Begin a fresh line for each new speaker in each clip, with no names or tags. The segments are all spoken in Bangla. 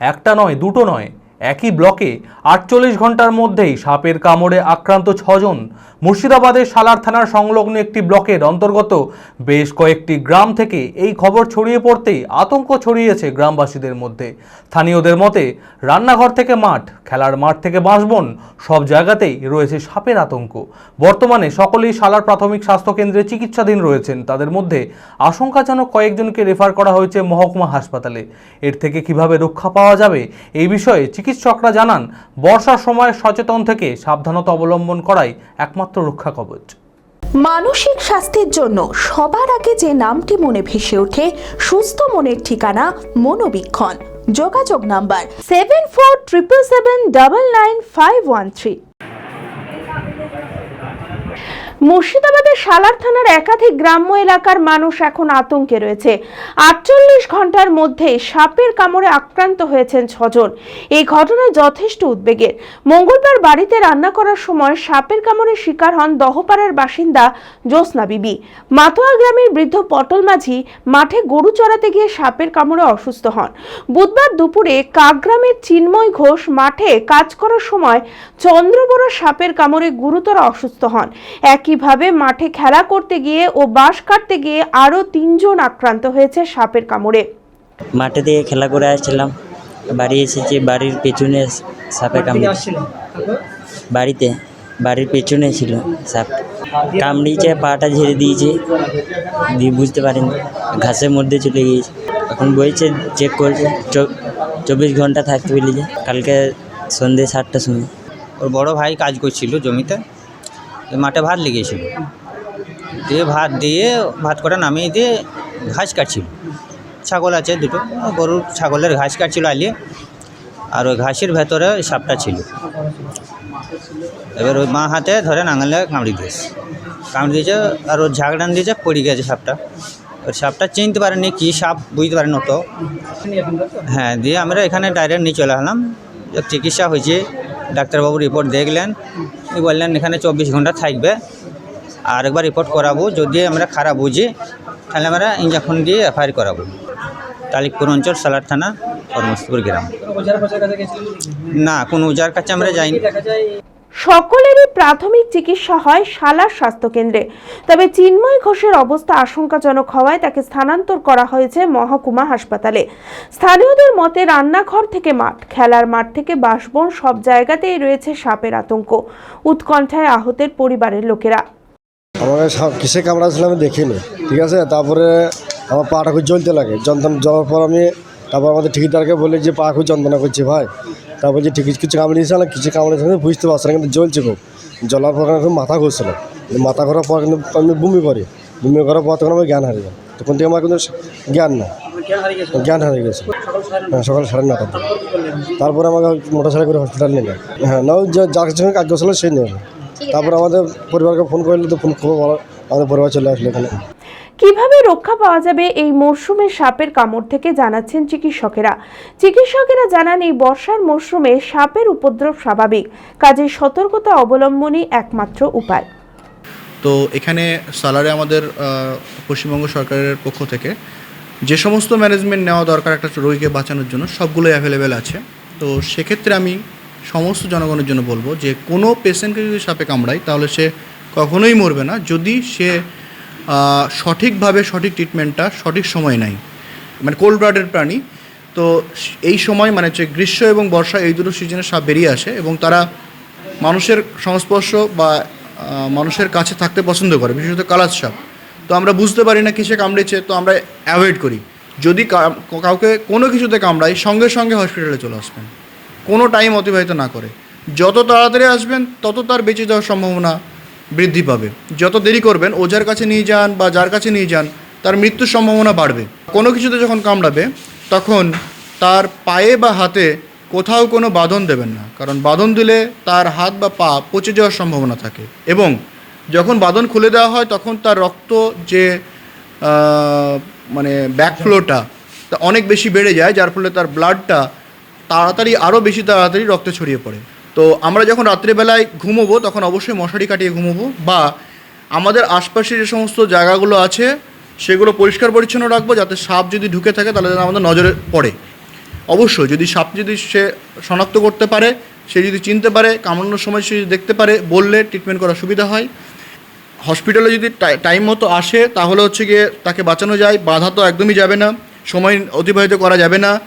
একটা নয় দুটো নয়। একই ব্লকে আটচল্লিশ ঘণ্টার মধ্যেই সাপের কামড়ে আক্রান্ত ছজন। মুর্শিদাবাদের সালার থানার সংলগ্ন একটি ব্লকের অন্তর্গত বেশ কয়েকটি গ্রাম থেকে এই খবর ছড়িয়ে পড়তেই আতঙ্ক ছড়িয়েছে গ্রামবাসীদের মধ্যে। স্থানীয়দের মতে, রান্নাঘর থেকে মাঠ, খেলার মাঠ থেকে বাঁশবন, সব জায়গাতেই রয়েছে সাপের আতঙ্ক। বর্তমানে সকলেই সালার প্রাথমিক স্বাস্থ্যকেন্দ্রে চিকিৎসাধীন রয়েছেন। তাদের মধ্যে আশঙ্কাজনক কয়েকজনকে রেফার করা হয়েছে মহকুমা হাসপাতালে। এর থেকে কীভাবে রক্ষা পাওয়া যাবে, এই বিষয়ে চিকিৎসকরা জানান, বর্ষার সময় সচেতন থেকে সাবধানতা অবলম্বন করাই একমাত্র রক্ষা কবচ।
মানসিক স্বাস্থ্যের জন্য সবার আগে যে নামটি মনে ভেসে ওঠে, সুস্থ মনের ঠিকানা মনোবীক্ষণ। যোগাযোগ number seven four triple seven double nine five one three মুর্শিদাবাদের সালার থানার একাধিক গ্রাম্য এলাকার মানুষ এখন আতঙ্কে রয়েছে। আটচল্লিশ ঘণ্টার মধ্যে সাপের কামড়ে আক্রান্ত হয়েছেন ছজন। এই ঘটনায় যথেষ্ট উদ্বেগের। মঙ্গলবার বাড়িতে রান্না করার সময় সাপের কামড়ে শিকার হন দহপাড়ার বাসিন্দা জ্যোৎস্না বিবি। মাতোয়া গ্রামের বৃদ্ধ পটল মাঝি মাঠে গরু চড়াতে গিয়ে সাপের কামড়ে অসুস্থ হন। বুধবার দুপুরে কাকগ্রামের চিন্ময় ঘোষ মাঠে কাজ করার সময় চন্দ্রবড় সাপের কামড়ে গুরুতর অসুস্থ হন। একইভাবে মাঠে খেলা করতে গিয়ে ও বাঁশ কাটতে গিয়ে আরও তিনজন আক্রান্ত হয়েছে সাপের কামড়ে।
মাঠে দিয়ে খেলা করে আসছিলাম। বাড়ি এসেছি বাড়ির পেছনে সাপে কামড়ে। বাড়িতে বাড়ির পেছনে ছিল সাপ। কামড়িয়েছে পাটা ঝেড়ে দিয়েছে। দিয়ে বুঝতে পারেন ঘাসের মধ্যে চলে গিয়েছে। এখন বইছে চেক করছে চব- চব্বিশ ঘণ্টা থাকতে বলেছে কালকে সন্ধ্যে সাতটার সময়।
ওর বড় ভাই কাজ করছিল জমিতে? মাঠে ভাত লেগেছিল দিয়ে ভাত দিয়ে ভাত কটা নামিয়ে দিয়ে ঘাস কাটছিল। ছাগল আছে দুটো, গরুর ছাগলের ঘাস কাটছিল আলিয়ে আর ওই ঘাসের ভেতরে সাপটা ছিল। এবার ওই মা হাতে ধরে নাঙলে কামড়ি দিয়েছে। কামড়ি দিয়েছে, আর ওর ঝাগড়ান দিয়েছে, পড়ে গেছে সাপটা। ওর সাপটা চিনতে পারেনি কী সাপ, বুঝতে পারেন তো। হ্যাঁ দিয়ে আমরা এখানে ডাইরেক্ট নিয়ে চলে যে চিকিৎসা হয়েছে, ডাক্তারবাবু রিপোর্ট দেখলেন। উনি বললেন এখানে চব্বিশ ঘণ্টা থাকবে। আর একবার রিপোর্ট করাবো, যদি আমরা খারাপ বুঝি, তাহলে আমরা ইঞ্জেকশন দিয়ে এফআইআর করাবো। তালিকপুর অঞ্চল, সালার থানা কর্মস্তপুর গ্রাম। না, কোনো উজার কাছে আমরা যাইনি।
সকলেরই প্রাথমিক চিকিৎসা হয় শালার স্বাস্থ্যকেন্দ্রে। তবে চিন্ময় ঘোষের অবস্থা আশঙ্কাজনক হওয়ায় তাকে স্থানান্তর করা হয়েছে মহকুমা হাসপাতালে। স্থানীয়দের মতে রান্নাঘর থেকে মাঠ, খেলার মাঠ থেকে বাসবন সব জায়গাতেই রয়েছে সাপের আতঙ্ক। উৎকণ্ঠায় আহতের পরিবারের লোকেরা।
আমাকে সাপ কিসে কামড়াচ্ছিল আমি দেখিনি, ঠিক আছে? তারপরে আমার পাটা খুব জ্বলতে লাগে। যন্ত্রণা জ্বলার পর আমি তারপর আমাদের ঠিকাদারকে বলি যে, পা খুব যন্ত্রণা করছি ভাই। তারপর যে ঠিক কিছু কামড়িয়েছে না কিছু কামড়িয়েছে আমি বুঝতে পারছি না কিন্তু জ্বলছে খুব। জ্বলার পর খুব মাথা ঘুরছিল। মাথা ঘোরার পর কিন্তু আমি বমি করি। বমি করার পর তখন আমার জ্ঞান হারিয়ে যায়। তখন থেকে আমার কিন্তু জ্ঞান না জ্ঞান হারিয়ে গেছে। হ্যাঁ সকাল সাড়ে দিকে তারপরে আমাকে মোটর সাইকেল করে হসপিটাল নিয়ে যায়। হ্যাঁ না ওই যে- যার সঙ্গে কাজ করছিল সেই নিয়ে তারপর আমাদের পরিবারকে ফোন করলে তো ফোন খবর বলো আমাদের পরিবার চলে আসলো এখানে।
কীভাবে রক্ষা পাওয়া যাবে এই মরশুমে সাপের কামড় থেকে জানাচ্ছেন চিকিৎসকেরা। চিকিৎসকেরা জানান, এই বর্ষার মরশুমে সাপের উপদ্রব স্বাভাবিক, কাজে সতর্কতা অবলম্বনই একমাত্র উপায়।
তো এখানে সালারে আমাদের পশ্চিমবঙ্গ সরকারের পক্ষ থেকে যে সমস্ত ম্যানেজমেন্ট নেওয়া দরকার একটা রোগীকে বাঁচানোর জন্য সবগুলোই অ্যাভেলেবেল আছে। তো সেক্ষেত্রে আমি সমস্ত জনগণের জন্য বলব যে কোনো পেশেন্টকে যদি সাপে কামড়ায় তাহলে সে কখনোই মরবে না। যদি সে সঠিকভাবে সঠিক ট্রিটমেন্টটা সঠিক সময় নেয় মানে কোল্ড ব্লাডের প্রাণী। তো এই সময় মানে হচ্ছে গ্রীষ্ম এবং বর্ষা এই দুটো সিজনে সাপ বেরিয়ে আসে এবং তারা মানুষের সংস্পর্শ বা মানুষের কাছে থাকতে পছন্দ করে, বিশেষত কালার সাপ। তো আমরা বুঝতে পারি না কিসে কামড়েছে, তো আমরা অ্যাভয়েড করি। যদি কাউকে কোনো কিছুতে কামড়ায়, সঙ্গে সঙ্গে হসপিটালে চলে আসবেন। কোনো টাইম অতিবাহিত না করে। যত তাড়াতাড়ি আসবেন, তত তার বেঁচে যাওয়ার সম্ভাবনা বৃদ্ধি পাবে। যত দেরি করবেন ওজার কাছে নিয়ে যান বা যার কাছে নিয়ে যান, তার মৃত্যুর সম্ভাবনা বাড়বে। কোনো কিছুতে যখন কামড়াবে, তখন তার পায়ে বা হাতে কোথাও কোনো বাঁধন দেবেন না। কারণ বাঁধন দিলে তার হাত বা পা পচে যাওয়ার সম্ভাবনা থাকে। এবং যখন বাঁধন খুলে দেওয়া হয়, তখন তার রক্ত যে মানে ব্যাকফ্লোটা তা অনেক বেশি বেড়ে যায়, যার ফলে তার ব্লাডটা তাড়াতাড়ি আরও বেশি তাড়াতাড়ি রক্তে ছড়িয়ে পড়ে। তো আমরা যখন রাত্রিবেলায় ঘুমোবো, তখন অবশ্যই মশারি কাটিয়ে ঘুমোবো বা আমাদের আশপাশে যে সমস্ত জায়গাগুলো আছে, সেগুলো পরিষ্কার পরিচ্ছন্ন রাখব যাতে সাপ যদি ঢুকে থাকে তাহলে যেন আমাদের নজরে পড়ে। অবশ্যই যদি সাপ যদি সে শনাক্ত করতে পারে, সে যদি চিনতে পারে, কামড়ানোর সময় সে যদি দেখতে পারে, বললে ট্রিটমেন্ট করা সুবিধা হয়। হসপিটালে যদি টাই- টাইম মতো আসে, তাহলে হচ্ছে গিয়ে তাকে বাঁচানো যায়, বাধা তো একদমই যাবে না, সময় অতিবাহিত করা যাবে না,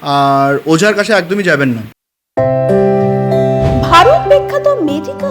আর ওঝার কাছে একদমই যাবেন না।